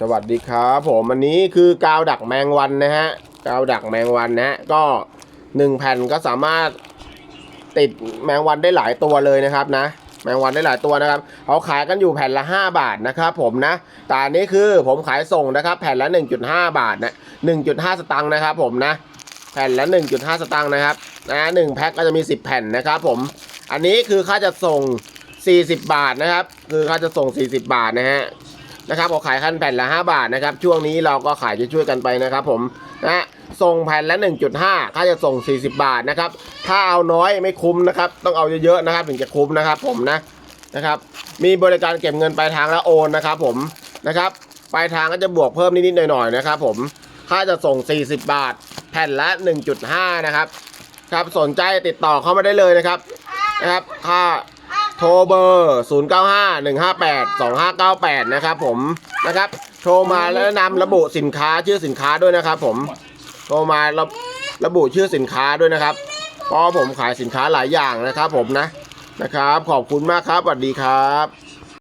สวัสดีครับผมอันนี้คือกาวดักแมงวันนะฮะกาวดักแมงวันนะฮะก็หนึ่งแผ่นก็สามารถติดแมงวันได้หลายตัวเลยนะครับนะ แมงวันได้หลายตัวนะครับเขาขายกันอยู่แผ่นละ 5 บาทนะครับผมนะแต่อันนี้คือผมขายส่งนะครับ แผ่นละ 1.5 บาทนะ1.5 สตังค์นะครับผมนะแผ่นละ 1.5 สตางค์นะครับนะหนึ่งแพ็คก็จะมี 10 แผ่นนะครับผมอันนี้คือค่าจะส่ง 40 บาทนะครับ คือค่าจะส่ง 40 บาทนะฮะ นะครับเขาขายคันแผ่นละ 5 บาทนะครับ ช่วงนี้เราก็ขายช่วยกันไปนะครับผมนะฮะส่งแผ่นละ 1.5 ค่าจะส่ง 40 บาทนะครับ ถ้าเอาน้อยไม่คุ้มนะครับ ต้องเอาเยอะๆนะครับ ถึงจะคุ้มนะครับผมนะนะครับ มีบริการเก็บเงินปลายทางและโอนนะครับผมนะครับปลายทางก็จะบวกเพิ่มนิดๆหน่อยๆนะครับผม ค่าจะส่ง 40 บาท แผ่นละ 1.5 นะครับ ครับสนใจติดต่อเข้ามาได้เลยนะครับนะครับ ค่า โทรเบอร์ 095 158 2598 นะครับผมนะครับ โทรมาแล้วนะนำระบุสินค้าชื่อสินค้าด้วยนะครับผม โทรมาระระบุชื่อสินค้าด้วยนะครับ เพราะผมขายสินค้าหลายอย่างนะครับผมนะนะครับ ขอบคุณมากครับสวัสดีครับ